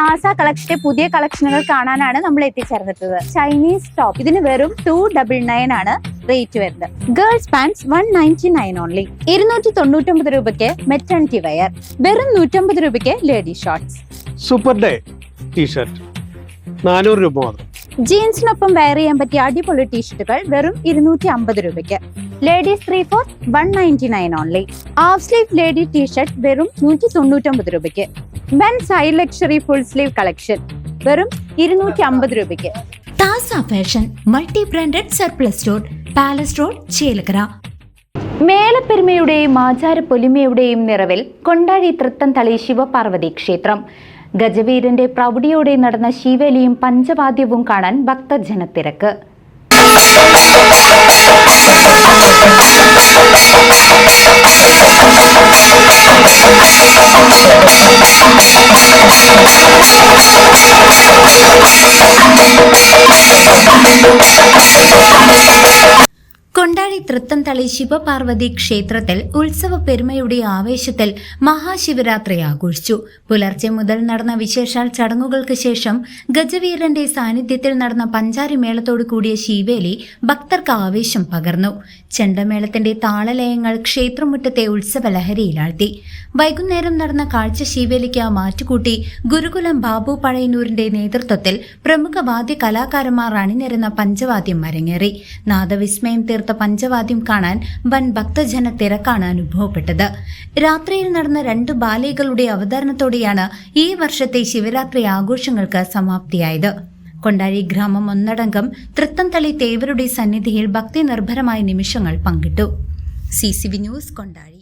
താസ കളക്ഷന്റെ പുതിയ കളക്ഷനുകൾ കാണാനാണ് നമ്മൾ എത്തിച്ചേർന്നിട്ടുള്ളത്. ചൈനീസ് ടോപ്പ് ഇതിന് വെറും ടു ഡബിൾ നയൻ ആണ് റേറ്റ് വരുന്നത്. Girls pants one ninety nine only ഇരുന്നൂറ്റി തൊണ്ണൂറ്റൊമ്പത് രൂപയ്ക്ക് മെറ്റേണിറ്റി വെയർ വെറും നൂറ്റമ്പത് രൂപയ്ക്ക് lady shorts super day T shirt നാനൂറ് രൂപ മാത്രം. ജീൻസിനൊപ്പം വെയർ ചെയ്യാൻ പറ്റിയ അടിപൊളി ടീഷർട്ടുകൾ വെറും ഇരുന്നൂറ്റി അമ്പത് രൂപയ്ക്ക്. Ladies three four one ninety nine only half sleeve lady T shirt വെറും നൂറ്റി തൊണ്ണൂറ്റൊമ്പത് രൂപയ്ക്ക്. Men's high luxury full sleeve collection വെറും ഇരുന്നൂറ്റി അമ്പത് രൂപയ്ക്ക്. Thasa fashion multi branded surplus store palace road Chelakkara മേലപ്പെരുമയുടെയും ആചാര പൊലിമയുടെയും നിറവിൽ കൊണ്ടാഴി തൃത്തംതളി ശിവപാർവതി ക്ഷേത്രം. ഗജവീരന്റെ പ്രൗഢിയോടെ നടന്ന ശിവലിയും പഞ്ചവാദ്യവും കാണാൻ ഭക്തജനത്തിരക്ക്. കൊണ്ടാഴി തൃത്തംതളി ശിവപാർവതി ക്ഷേത്രത്തിൽ ഉത്സവ പെരുമയുടെ ആവേശത്തിൽ മഹാശിവരാത്രി ആഘോഷിച്ചു. പുലർച്ചെ മുതൽ നടന്ന വിശേഷാൽ ചടങ്ങുകൾക്ക് ശേഷം ഗജവീരന്റെ സാന്നിധ്യത്തിൽ നടന്ന പഞ്ചാരി മേളത്തോടു കൂടിയ ശിവേലി ഭക്തർക്ക് ആവേശം പകർന്നു. ചെണ്ടമേളത്തിന്റെ താളലയങ്ങൾ ക്ഷേത്രമുറ്റത്തെ ഉത്സവ ലഹരിയിലാഴ്ത്തി വൈകുന്നേരം നടന്ന കാഴ്ച ശിവേലിക്ക് മാറ്റുകൂട്ടി ഗുരുകുലം ബാബു പഴയന്നൂരിന്റെ നേതൃത്വത്തിൽ പ്രമുഖ വാദ്യ കലാകാരന്മാർ അണിനിരന്ന പഞ്ചവാദ്യം അരങ്ങേറി. നാദവിസ്മയം തീർത്ത പഞ്ചവാദ്യം കാണാൻ വൻ ഭക്തജന തിരക്കാണ് അനുഭവപ്പെട്ടത്. രാത്രിയിൽ നടന്ന രണ്ട് ബാലകളുടെ അവതരണത്തോടെയാണ് ഈ വർഷത്തെ ശിവരാത്രി ആഘോഷങ്ങൾക്ക് സമാപ്തിയായത്. കൊണ്ടാഴി ഗ്രാമം ഒന്നടങ്കം തൃത്തംതളി തേവരുടെ സന്നിധിയിൽ ഭക്തി നിർഭരമായ നിമിഷങ്ങൾ പങ്കിട്ടു. C C V news Kondazhy.